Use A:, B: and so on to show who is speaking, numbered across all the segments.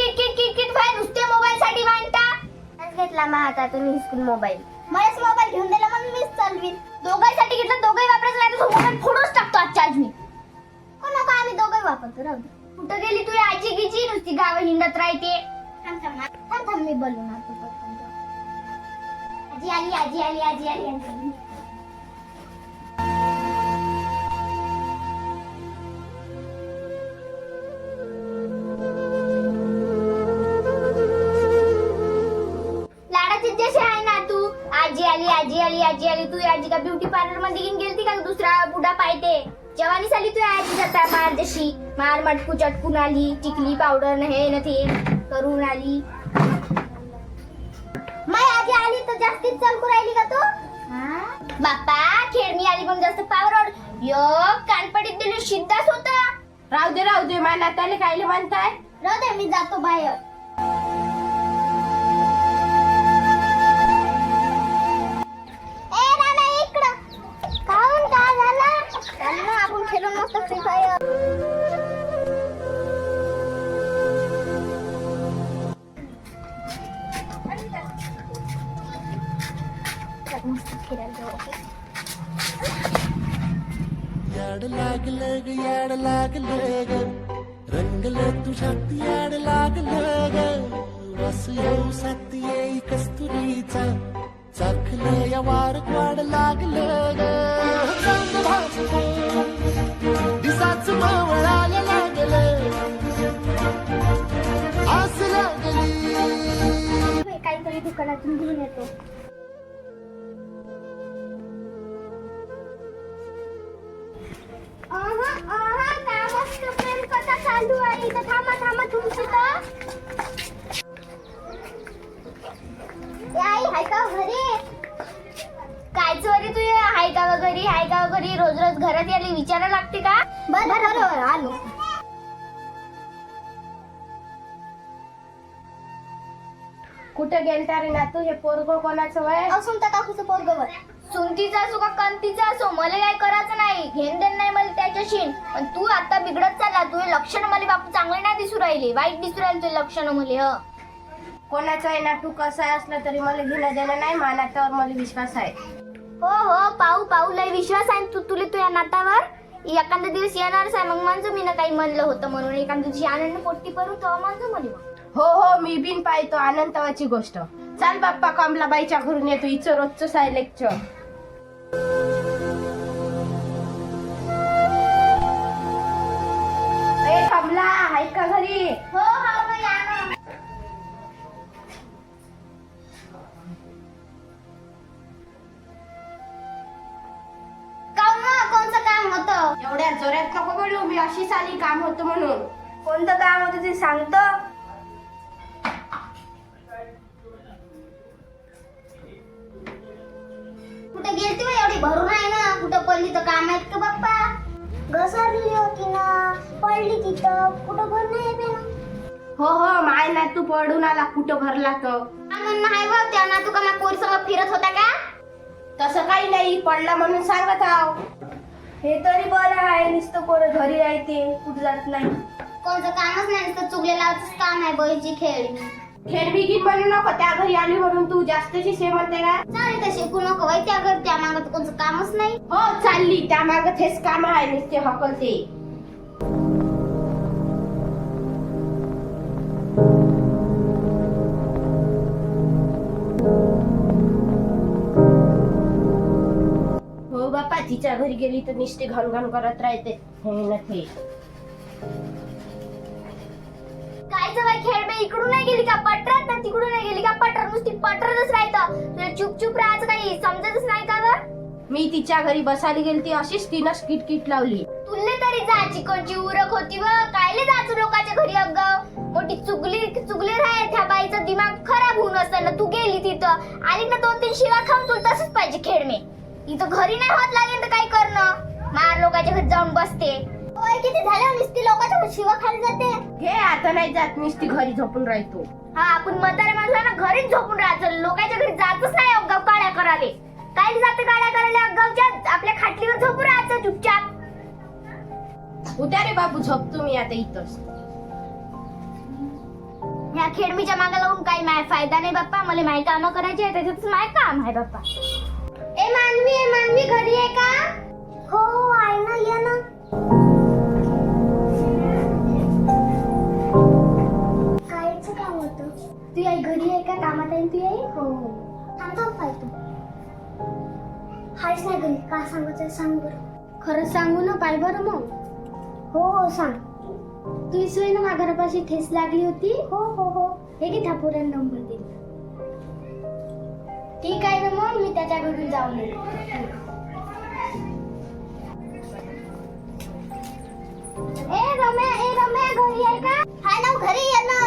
A: चिकिट kit किट kit भाई नुसते मोबाईल साठी भांडता आज घेतला मा आता तुम्ही स्कूल मोबाईल मलाच मोबाईल घेऊन दिला म्हणून मीच चालवीन. दोघांसाठी घेतला दोघंही वापरायचं नाही तर मोबाईल फोडूनच टाकतो आजच्या आज मी. हो नको आम्ही दोघंही वापरतो राहू दे. कुठं गेली तुझी आजी गिजी? नुसती गाव हिंडत राहते. थांब थांब थांब. थांब मी. आजी आली आजी आली आजी आली आजी जवानी साली तू जाता मार जशी मार मटकू चटकून आली टिकली पावडर न हे न ते करून आली माय आजी आली तर जास्तीच चलकू राहिली का तू? बाप्पा खेळणी आली पण जास्त पावर यो कानपडीत दिली शिद्धाच होता.
B: राहू दे राहू दे माझ्या नात्याला कायले म्हणताय
A: राहू दे मी जातो बाहेर.
C: याड लागल ग याड लागल ग रंगलं तुझ्यात याड लागल ग वास येऊ साथ येई कस्तुरीचा. चाखलं या वार वाड लागल ग दिसाच मावळायला लागल. आस लागली.
A: काहीतरी दुकानातून घेऊन येतो. इथं थांबा थांबा तर ए, आई हाय का घरी? काय चोरी तू? हाय का घरी? हाय का घरी? रोज रोज घरात यायला विचारा लागते का? बरं बरोबर आलो.
B: कुठं गेलता रे नातू? हे पोरग कोणाचं वय?
A: असून त्या काकूचं पोरगवर सुनतीचा असो का कंतीचा असो मला काय करायचं नाही. घेण देण नाही मला त्याच्याशी. पण तू आता बिघडत चालला तुझे लक्षण मला बापू चांगले नाही दिसू राहिले. वाईट दिसू राहिले तुझे लक्षण मला ह.
B: कोणाचं आहे नातू कसं आहे असलं तरी मला घेणं देणं नाही माझ्या नात्यावर मला विश्वास आहे.
A: हो हो पाहू पाहू लय विश्वास आहे तू तुला तुझ्या नातावर? एखादा दिवस येणारच आहे मग माझं मी ना काही म्हणलं होतं म्हणून. एखाद्या दिवशी आनंद पोट्टी करू तेव्हा माझं म्हणे
B: हो हो मी बिन पाहतो आनंदवाची गोष्ट. चाल बाप्पा कमलाबाईच्या घरून येतो. हिचं रोजच आहे लेक्चर घरी
A: हो हो हो या ना. कोणचं काम होतं?
B: एवढ्या जोरात नको बोलू मी अशीच आली काम होतं म्हणून.
A: कोणतं काम होतं ते सांगतो. कुठे गेलती बा एवढी भरून आहे ना. कुठं पडली तर काम आहेत का बाप्पा? घसरली होती ना. पडली तिथं कुठं भर नाही येते ना
B: हो हो माय ना तू पडून आला. कुठं भरला तर
A: म्हणणं आहे बा त्यांना तू का पोरी संग फिरत होता का?
B: तसं काही नाही. पडला म्हणून सांगत आहो. हे तरी बरं आहे. नुसतं पोरं घरी राहते कुठं जात नाही.
A: कोणतं कामच नाही. नुसतं चुकलेलं काम आहे. बैची खेळ.
B: खेळबी गीत म्हणू नको त्या घरी आली म्हणून तू जास्तची से म्हणते का
A: चालेल तर शिकू नको वय त्या घर त्या मागं तर कोणतं कामच नाही.
B: हो चालली. त्या मागं तेच काम आहे नुसते हकलते. हो बापा तिच्या घरी गेली तर नुसते घन घन करत राहते. हे. न
A: जवळ खेळ मी इकडून नाही गेली का? पटरात ना तिकडून नाही गेली का? पटर नुसती पटरतच राहतं तुला चुप चुप राहायचं काही समजतच नाही का ग?
B: मी तिच्या घरी बसायला गेली ती अशीच तिनं किट किट लावली.
A: तुले तरी जायची कोणची उरक होती व कायले जायचं लोकांच्या घरी अगं? मोठी चुगली चुगली राहे त्या बाईचं दिमाग खराब होऊन असताना तू गेली तिथं. आली ना दोन तीन शिवा खाऊन तुला तसंच पाहिजे खेळ मी. इथं घरी नाही होत लागेल तर काय करणं? मार लोकांच्या घरी जाऊन बसते. वय किती झालं? नुसती लोकांच्या शिवा खाली जाते.
B: घे आता नाही जात नुसती घरी झोपून राहतो.
A: हा आपण म्हातारे माणसाला घरीच झोपून राहायचं. लोकांच्या घरी जातच नाही अगाव काड्या कराले काय जाते काड्या करायला अगावच्या आपल्या खाटलीवर झोपून राहायचं चुपचाप.
B: उद्या रे बाबू झोपतो मी आता इथंच.
A: ह्या खेडमीच्या मागे लावून काही माय फायदा नाही बाप्पा. मला माय कामं करायची आहे त्याच्यात माय काम आहे बाप्पा. ए मानवी ए मानवी घरी आहे का? हो आहे ना ये ना. हो हो थांब थांब पाहतो हायच नाही घरी का सांगायचं सांग बरं खरंच सांगू ना पाय बरं मग. हो हो सांग. तू सोय ना माझ्या घरापाशी ठेस लागली होती? हो हो हो. हे घे ठाकूरांनी नंबर दिला ठीक आहे ना मग मी त्याच्या घरून जाऊन येईल ए रम्या ए रम्या घरी आहे का? हाय ना घरी ये ना.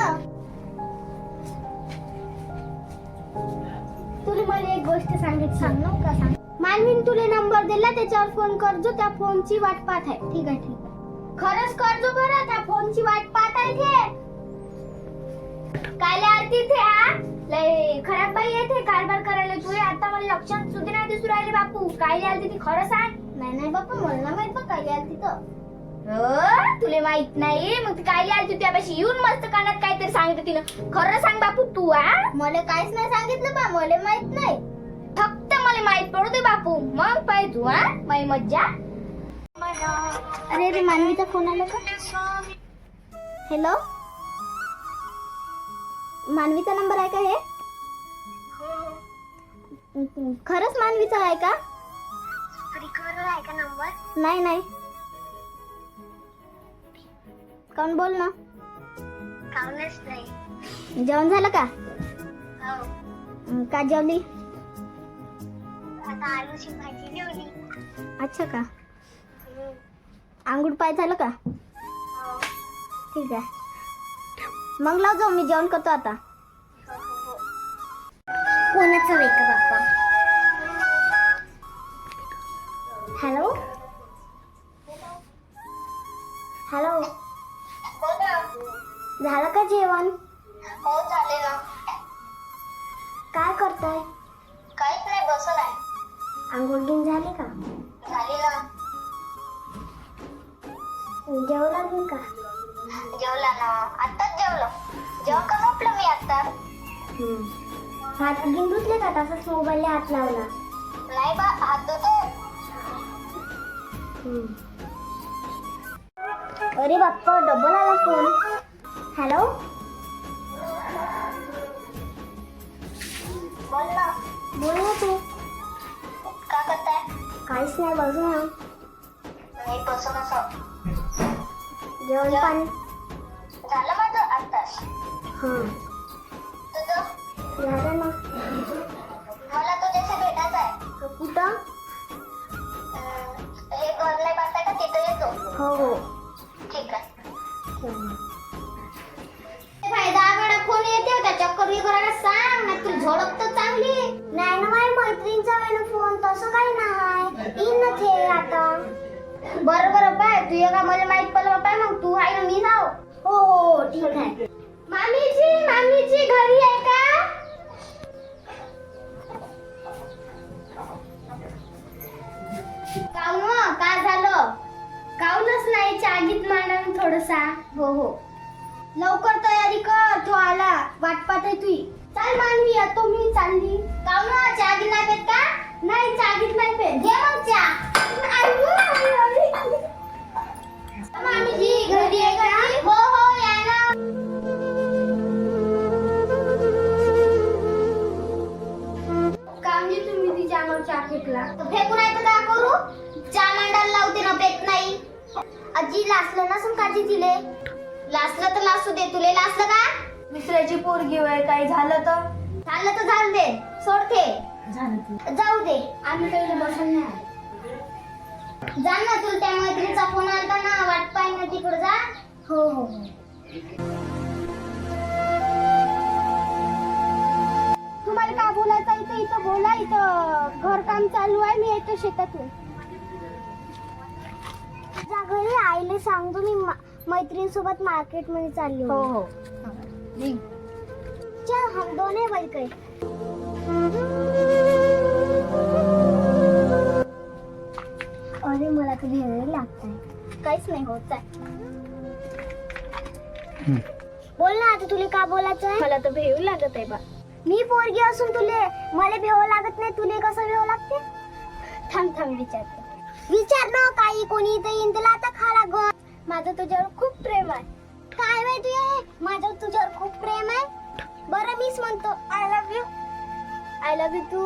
A: तुला मला एक गोष्ट सांगितली. सांग ना का सांग? मानवीन तुला नंबर दिला त्याच्यावर फोन करजो त्या फोनची वाट पाहत आहे. ठीक आहे ठीक आहे. खरंच करजो बरं त्या फोनची वाट पाहत आहे ते. काय आरती थे हा? लय खराब बाई आहे ते कारभार करायला तुझे आता मला लक्षात सुद्धा नाही दिसू राहिले बापू. काय आलती ती खरं सांग? नाही नाही बापू मला नाही माहीत बघ काय आलती तर. तुले माहीत नाही? मग ती काय आलती त्यापाशी? येऊन मस्त कानात काहीतरी सांगितलं तिनं. खरं सांग बापू तू हा मला काहीच नाही सांगितलं बा मला माहीत नाही. फक्त मला माहीत पडू दे बापू. मग पाय तू हा माई मज्जा. अरे रे मानवीचा फोन आला का? हॅलो मानवीचा नंबर आहे का हे? खरंच मानवीचा आहे का? आहे का नंबर? नाही नाही. काऊन बोल ना? काऊनच नाही. जेवण झालं का? अं, का जेवली? आता आलूची भाजी जेवली. अच्छा का? आंघोळ पाय झालं का? ठीक आहे. मग लाव जाऊ मी जेवण करतो आता. कोणाचा वेक बाप्पा? हॅलो? हॅलो? झालं का जेवण?
D: हो झाले ना.
A: काय करताय?
D: काहीच नाही बसल आहे.
A: आंघोळ गिन झाली का?
D: झाली ना.
A: जेवू लागेल का?
D: जेवला ना. आत्ताच जेवलो. जेवण करून उठलो मी आता.
A: हात गिन धुतले का? तसंच मोबाईलला हात लावला.
D: नाही बा हात धुतो.
A: अरे बाप्पा डबल आला फोन हॅलो
D: बोल ना
A: बोल ना तू.
D: का करताय?
A: काहीच नाही बघू ना
D: मी बसून असं.
A: जेवण पाणी?
D: झालं माझं आत्ताच.
A: हां.
D: तुझं?
A: झालं ना.
D: मला तुझ्याशी भेटायचं आहे.
A: कुठं?
D: अं, हे घर नाही बांधताय का? तिथं येतो.
A: हो हो. झोडप तर चांगली नाही ना माझ्या मैत्रिणीचा वेळ फोन तसं काही नाही. येईन ना ते आता. बरं बरं पाय तू एका मला माहीत पडलं पाय मग तू आहे ना मी जाऊ. हो, हो हो ठीक आहे. मामीजी मामीजी घरी आहे का? काऊन हो? का काय झालं? काऊनच नाही चागीत मांडा थोडसा. हो हो. लवकर तयारी कर तो आला. वाट पाहते तुई. चाल मानवी येतो मी चालली. काऊन हो? चहा घे नाही पेत का? नाही चहा घेत नाही पेत घे मग चहा. मामीजी घरी आहे का? हो हो या ना कामजी तुम्ही तिच्या अंगावर चहा फेकला. फेकून आहे तर काय करू? चहा मांडायला लावते ना पेत नाही. आजी लासलं ना सम काजी तिले? लासलं तर लासू दे तुले लासलं का?
B: दुसऱ्याची पोरगी वय काही झालं तर?
A: झालं तर झालं दे सोडते. जाऊ दे आम्ही काही बसून नाही. जा ना तुला त्या मैत्रिणीचा फोन आलता ना वाट पाय ना तिकडे जा. हो हो हो. तुम्हाला का बोलायचं इथं इथं बोला इथं. घरकाम चालू आहे मी येतो शेतातून. जा घरी आईले सांगतो मी मैत्रिणीसोबत मार्केटमध्ये चालली हो हो. चल हम दोन्ही बज गए अरे मला तर भेळ लागत आहे काहीच नाही होत आहे बोल ना आता तुला का बोलायचं आहे
B: मला तर भेव लागत आहे बा.
A: मी पोरगी असून तुले मला भेव लागत नाही तुले कसं भेव लागते? थांब थांब विचारते. विचार न काही कोणी इथं येईन तुला आता खा लाग माझं तुझ्यावर खूप प्रेम आहे. काय माहिती आहे माझं तुझ्यावर खूप प्रेम आहे. बरं मीच म्हणतो I love you I love you तू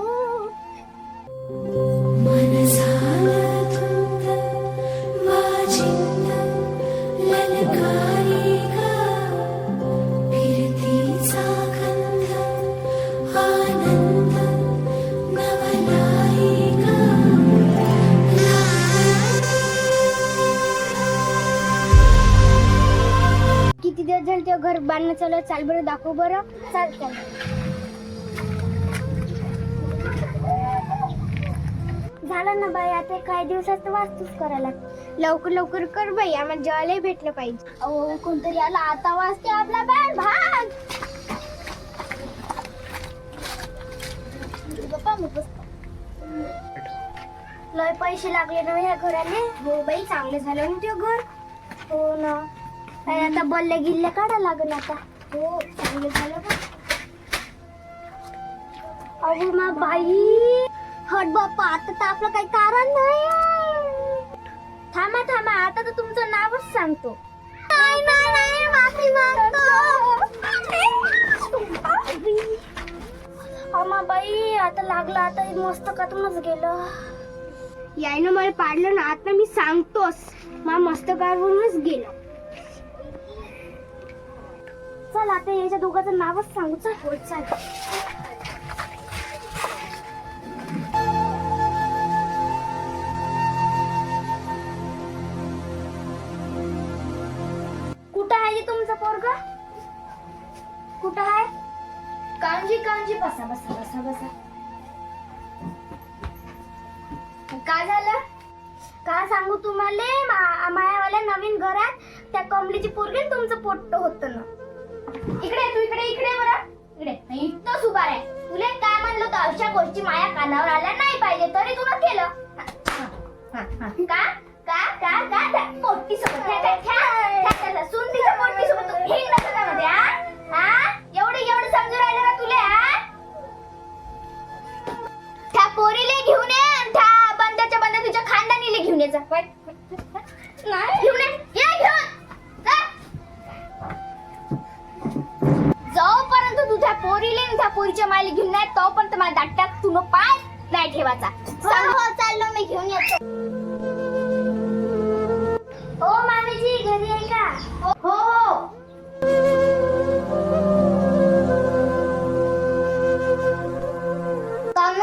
A: चला चाल बरं दाखव बरं. चाल चाल. झालं ना बाई आता काही दिवसात वास्तूच करायला. लवकर लवकर कर बाई आम्हाला जेवायला भेटलं पाहिजे. अहो कोणतरी आला आता वाजते आपला बॅट भाग. लय पैसे लागले ना ह्या घराले. हो बाई चांगलं झालं ना ते घर. हो ना. आता बल्ले गिल्ले काढा लागल आता. हो चांगलं झालं अरे मा बाई. हट बाप्पा आता तर आपलं काही कारण नाही. थांबा थांबा आता तर तुमचं नावच सांगतो. नाही नाही माफी मागतो. अमा बाई आता लागलं आता मस्त कातूनच गेलं. यायनं मला पाडलं ना आता मी सांगतोस मा मस्तकावरूनच गेलं. चल आता याच्या दोघांचं नावच सांगू चल. हो चल. कुठं आहे तुमचं पोरग? कुठं आहे? कांजी कांजी बसा बसा बसा बसा. काय झालं? का सांगू तुम्हाला? मा- मायावाल्या नवीन घरात त्या कमलीची पोरगी तुमचं पोट्ट होतं ना. इकडे तू इकडे इकडे बरं. इकडे. इथंच उभा आहे तुला काय म्हणलं तर अशा गोष्टी माया कानावर आल्या नाही पाहिजे. तरी तुला केलं. का? का? का? का? त्या पोट्टी सोबत पोट्टी सोबत तू मध्ये, हा? एवढं एवढं समजून राहिलं का तुला हा? त्या पोरीले घेऊन ये आणि त्या बंद्याच्या बंद्या तुझ्या खानदानीले घेऊन ये जा. नाही घेऊन ये घेऊन. पोरीले आणि त्या पोरीच्या मायले घेऊन नाही तो पण तुम्हाला दाट्यात तू पाय नाही ठेवायचा. सांग हो चाललो मी घेऊन येतो. हो मामीजी घरी आहे का? हो हो.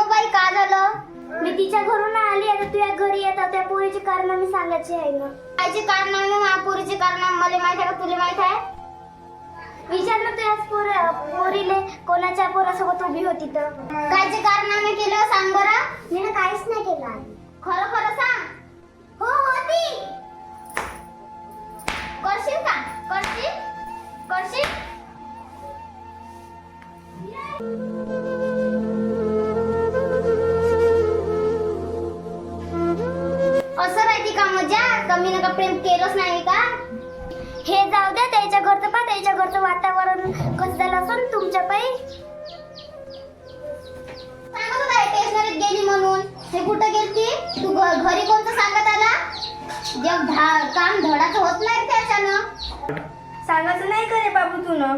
A: बाई का झालं? मी तिच्या घरून आली आता तुझ्या घरी येतात त्या पोरीचे कारण मी सांगायचे आहे ना. कायचे कारण पोरीचे कारण मला माहीत आहे का? तुला माहीत आहे? विचारलं तुझ्याच पोर पोरीले कोणाच्या पोरासोबत उभी होती तर. कायचे कारनामे केलं सांग बरं. मी काहीच नाही केलं. खरोखर धा- काम धडाचं होत नाही त्याच्यानं.
B: सांगायचं नाही करे बाबू तू न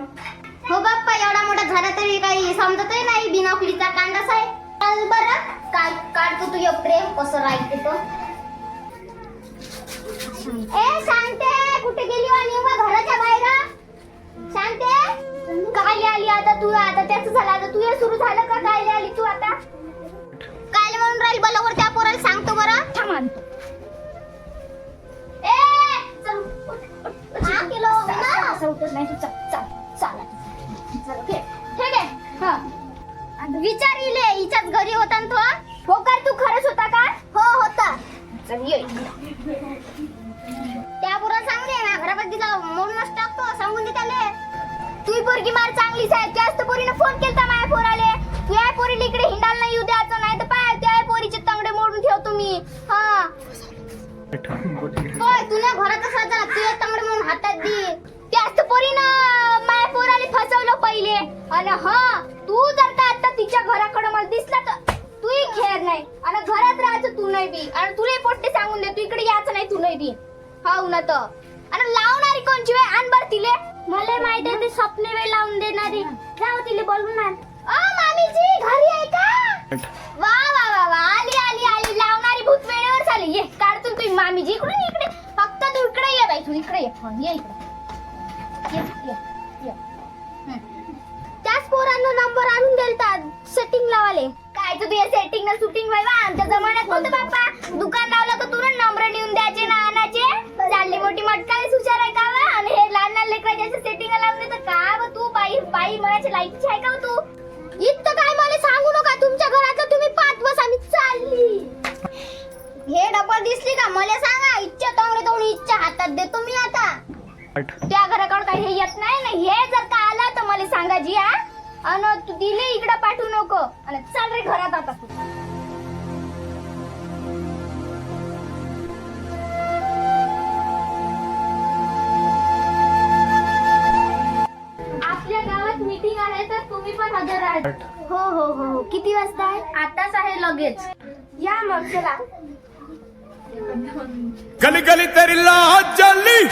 A: हो बाप्पा एवढा मोठा झाला तरी काही समजतही नाही बिनोकलीचा कांडाच आहे चल बरं काय काढतो तुझं प्रेम कसं राहते तो ए शांते कुठे गेली आणि उभा घराच्या बाहेर. शांते काय आली आता तू आता त्याच झालं आता तुझं सुरू झालं का? काय आली तू आता? काय म्हणून राहील बलावर त्या पोराला सांगतो बरं. थांब. असं उठत नाही तू चल चल चल ओके ठीक आहे हा विचार इले हिच्याच घरी होता ना तो हो तू खरंच होता का हो होता चल ये त्या पुरा चांगले ना घरामध्ये तिला म्हणूनच टाकतो सांगून दे त्याले तुझी पोरगी मार चांगलीच आहे त्याच तर पोरीनं फोन केलता माझ्या पोराले तू या पोरीला इकडे हिंडायला नाही येऊ द्यायचं नाही तर पाय त्या पोरीचे तांगडे मोडून ठेवतो मी हा होय तुला घरात असा झाला तुझ्या तांगड म्हणून हातात दे त्याच पोरीनं माया पोराने फसवलं पहिले आणि हा तू जर का आता तिच्या घराकडे मला दिसला तर तूही खेळ नाही. आणि घरात राहायचं तू नाही बी. आणि तुला पोट्टे सांगून दे तू इकडे यायचं नाही तू नाही बी. हा उन्हा तर आणि लावणारी कोणची वेळ? आण बर तिले. मला माहिती आहे ती स्वप्ने वेळ लावून देणारी. जाऊ तिले बोलून आण. अ मामीजी घरी आहे का? वा वा वा वा. आली आली आली. लावणारी भूत वेळेवर झाली. ये काढतो तुम्ही मामीजी. इकडून इकडे. फक्त तू इकडे ये बाई. तू इकडे ये. हा, ये इकडे. ये ये. त्याच पोरांना नंबर आणून देलतात सेटिंग लावाले. काय तू तुझ्या सेटिंग ना शूटिंग व्हायवा आमच्या जमान्यात होतं बाप्पा. दुकान लावलं तर तुरंत नंबर लिहून द्यायचे ना आणायचे? चालली मोठी मटकाली सुचार आहे का वा? आणि हे लहान लहान लेकराच्या सेटिंग लावून देतं. का व तू बाई बाई म्हणायची लाईटची आहे का तू? इतकं काय मला सांगू नका. तुमच्या घराचं तुम्ही पाच बस. आम्ही चालली. हे डबल दिसली का? मला सांगा. इच्छा तोंगडे तोंड इच्छा हातात देतो मी आता. त्या घराकडे काही हे येत नाही ना? हे जर का आलं तर मला सांगा जी हा? अन तू दिले इकडे पाठवू नको. आणि चाल रे घरात आता तू. आपल्या गावात मीटिंग आहे तर तुम्ही पण हजर आहात हो हो हो हो. किती वाजता आहे? आताच आहे लगेच. या मग चला.
E: गली गली तेरी लाज जली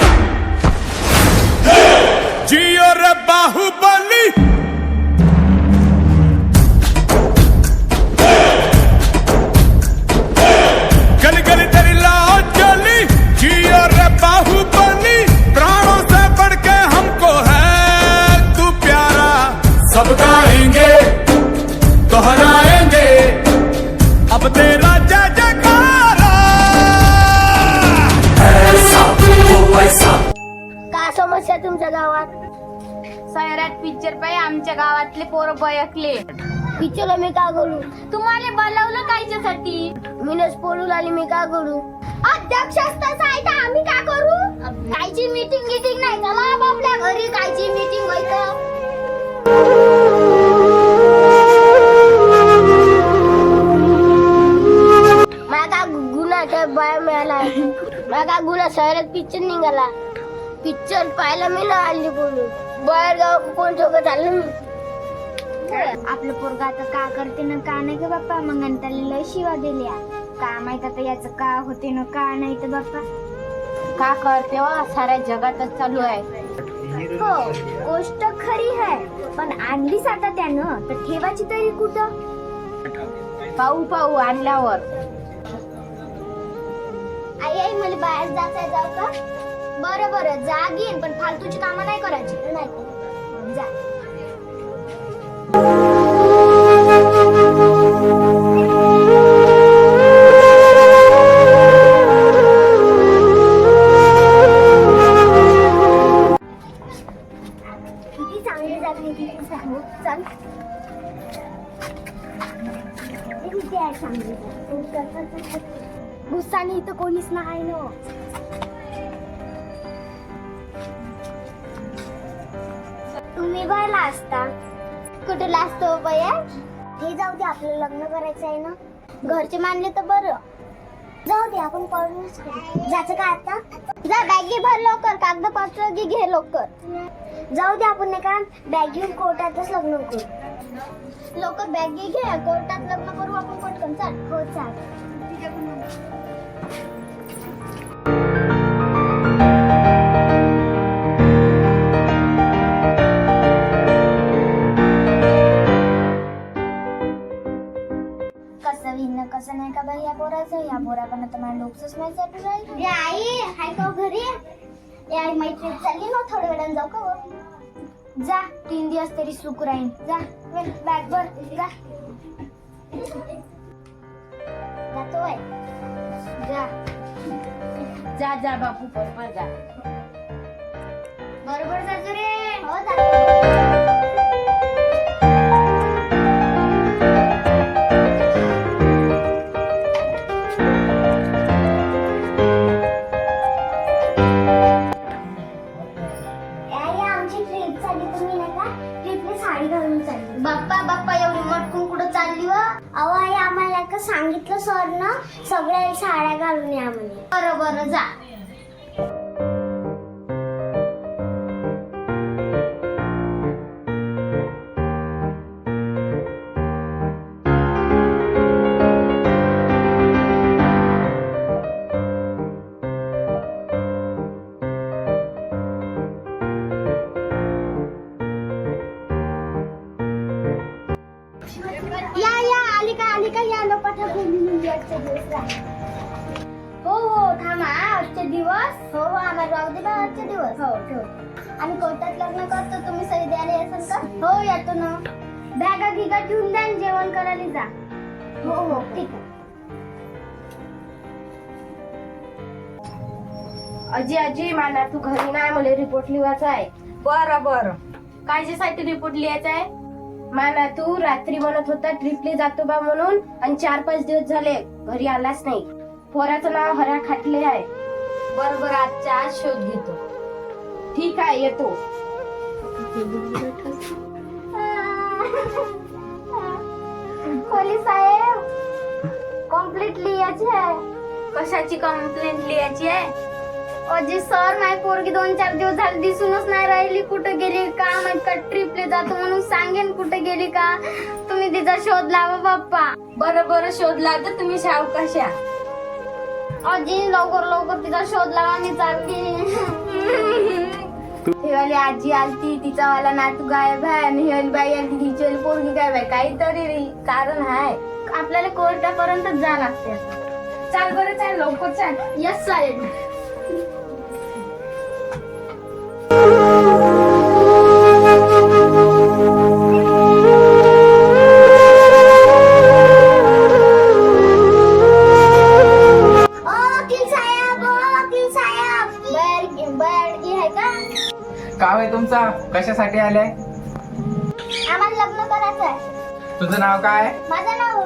B: पिक्चर
A: मी का करू?
B: तुम्हाला बोलावलं कायच्यासाठी?
A: मीनच पोळू आली मी का करू? अध्यक्ष असताच आहे तर आम्ही का करू? कायची मीटिंग गिटिंग नाही चला आपल्या घरी कायची मीटिंग व्हायचं माझा बाय मिळाला. माझा गुन्हा शहरात पिक्चर निघाला. पिक्चर पाहायला मी ना आली बोलून. बाहेर गाव कोण सोबत आलं? मी
B: आपलं पोरग आता का करते ना का नाही का बाप्पा? मग त्याला लय शिवा दिल्या. का माहीत आता याचं का होते ना का नाही तर बाप्पा? का करते वा साऱ्या जगातच चालू आहे.
A: हो गोष्ट खरी आहे. पण आणलीच आता त्यानं? तर ठेवायची तरी कुठं?
B: पाहू पाहू आणल्यावर.
A: आई आई मला बाहेर जायचंय जाऊ का? बरं बरं जा घेईन पण फालतूची कामं नाही करायची. नाही जा. गुस्सा आहे इथं कोणीच नाही ना. तुम्ही भरला असता. कुठला असतो हो बया? हे जाऊ दे आपलं लग्न करायचं आहे ना. घरचे मानले तर बरं. जाऊ दे आपण पळूनच करू. जायचं का आता? जा बॅगी भर लवकर. कागदपत्र घे घे लवकर. जाऊ दे आपण नाही का? बॅग घेऊन कोर्टातच लग्न करू. लवकर बॅग घे घे. कोर्टात लग्न करू आपण पटकन. चाल. हो चाल. कसं विन कसं नाही का बाई या पोराचं? या पोराकडनं तर मला डोकसंच नाही चालू राहील आई हाय का हो घरी? आई चालली ना थोड्या वेळानं जाऊ का हो? जा तीन दिवस तरी सुख राहील जा. बॅग भर जा जातोय जा
B: जा जा बापू बरोबर जा
A: बरोबर जातो रे हो जातो ना सगळ्या साड्या घालून या म्हणे.
B: बरं बरं जा. रिपोर्ट लिहायचा आहे बरं बरं. कायच्यासाठी रिपोर्ट लिहायचा आहे माना तू रात्री म्हणत होता ट्रिपले जातो बा म्हणून आणि चार पाच दिवस झाले घरी आलाच नाही. पोराचं नाव हरा खाटले आहे. बरं बरं आजच्या आज शोध घेतो. ठीक आहे येतो.
A: खोली साहेब कंप्लीट लिहायची आहे.
B: कशाची कंप्लेंट लिहायची आहे?
A: अजी सर माझी पोरगी दोन चार दिवस झाले दिसूनच नाही राहिली. कुठे गेली? का माहीत का ट्रिपले जातो म्हणून सांगेन कुठे गेली का? तुम्ही तिचा शोध लावा बाप्पा.
B: बरं बरं शोध लावतो. तुम्ही शाव कशा?
A: अजी लवकर लवकर तिचा शोध लावा मी चालली
B: हेवाली आजी आलती तिचा वाला नातू गायब आहे. आणि हेवाली बाई आलती तिची वाली पोरगी गायब आहे. काहीतरी रे कारण आहे.
A: आपल्याला कोर्टापर्यंत जा लागते.
B: चाल बरं चाल लवकर चाल.
A: यस साहेब बॅड आहे
F: तुमचा? कशासाठी आलाय?
A: आम्हाला लग्न करायचं आहे
F: तुझं नाव काय?
A: माझं नाव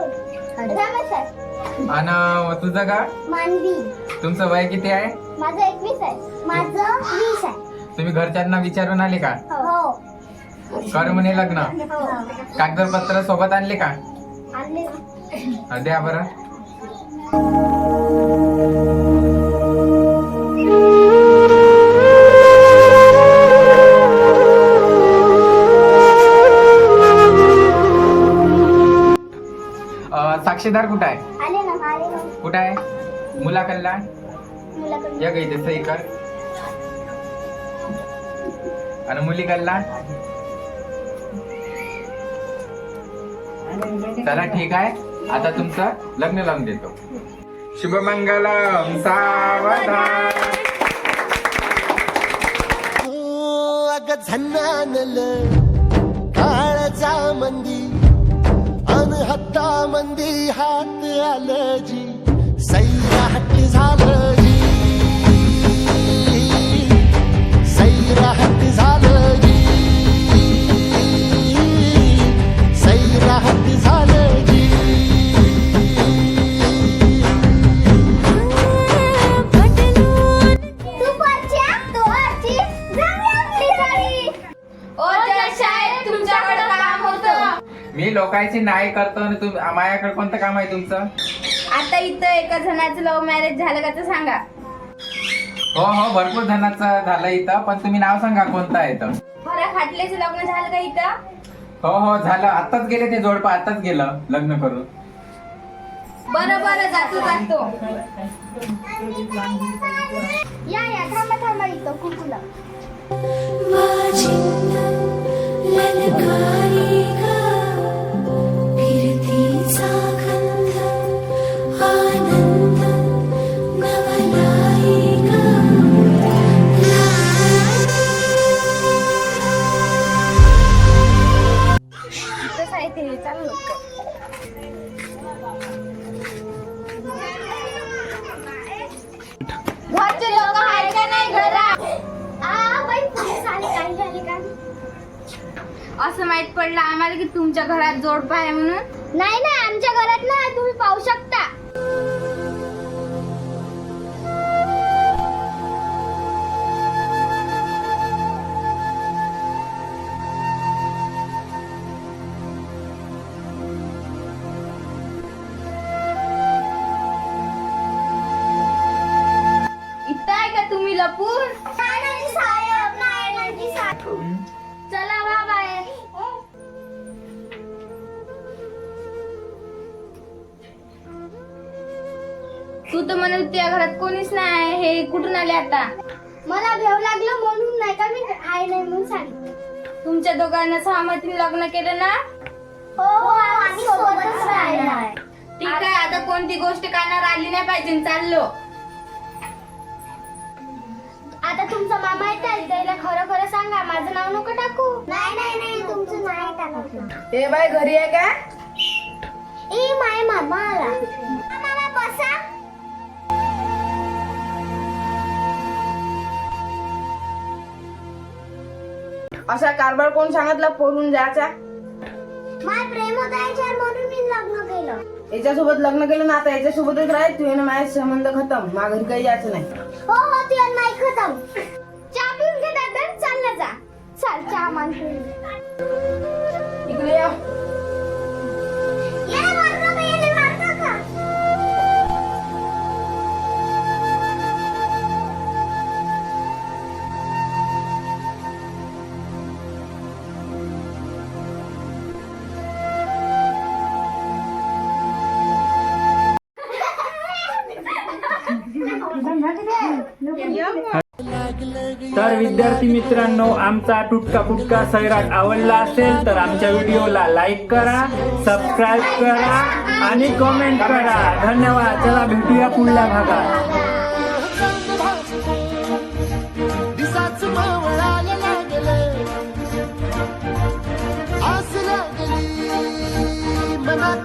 A: रमेश आहे.
F: आणि तुझं का
A: मानवी.
F: तुमचं वय किती आहे?
A: माझं एकवीस आहे. माझं वीस आहे.
F: तुम्ही घरच्यांना विचारून आले का?
A: हो.
F: कर म्हणे लग्न.
A: हो.
F: कागदपत्र सोबत आणले का?
A: आणले
F: द्या बरं. अं, साक्षीदार कुठं आहे?
A: आले ना आले ना.
F: कुठं आहे? मुलाकडला?
A: मुलाकडे
F: या काही सही कर. आणि मुली गल्ला चला ठीक आहे. आता तुमचं लग्न लावून देतो. शुभमंगलम सावधान.
C: अग झन्नानल काळजा मंदी अन हत्ता मंदी हात आलं जी सैरा हट्ट झालं हट्ट झालं जी झालं
A: आपली
B: ओ शाळेत तुमच्याकडे काम होतं.
F: मी लोकांची नाही करतो आणि तुम माझ्याकडे कोणतं काम आहे तुमचं?
B: आता इथं एका जणाचं लव्ह मॅरेज झालं का ते सांगा.
F: हो हो भरपूर जणांचं झालं इथं. पण तुम्ही नाव सांगा कोणतं आहे तर
B: खाटलेचं लग्न झालं का इथं?
F: हो हो झालं. आताच गेले ते जोडपं आताच गेलं लग्न करून.
B: बरं बरं जातो जातो.
A: या या थांबा थांबा इथं कुकुला
B: इथंच माहीत पडलं आम्हाला की तुमच्या घरात जोडपा आहे म्हणून?
A: नाही नाही आमच्या घरात ना तुम्ही पाहू शकता. तू तर म्हणत होती या घरात कोणीच नाही हे कुठून आले आता?
G: मला भेव लागलं म्हणून नाही का मी आहे नाही म्हणून सांगितलं.
A: तुमच्या दोघांना सहमतीने लग्न केलं ना?
G: हो हो आम्ही सोबतच राहणार
A: ठीक आहे आता कोणती गोष्ट कानावर आली नाही पाहिजे चाललो.
G: आता तुमचा मामा येत आहे त्याला खरं खरं सांगा माझं नाव नको टाकू. नाही नाही नाही तुमचं नाही टाकायचं
A: ए बाय घरी आहे का?
G: ए माय मामा आला.
A: असा कारभार कोण सांगितला? पोरून जायचा.
G: माय प्रेम होता याच्यावर म्हणून मी लग्न केलं.
A: याच्यासोबत लग्न केलं ना आता याच्यासोबतच राहील. तू माझे संबंध खतम. मा घरी काही यायचं नाही.
G: हो हो तू आणि माई खतम.
H: विद्यार्थी मित्रांनो आमचा टुटका फुटका सैराट आवडला असेल तर आमच्या व्हिडिओला लाईक करा सबस्क्राईब करा आणि कमेंट करा. धन्यवाद. चला भेटूया पुढल्या भागात.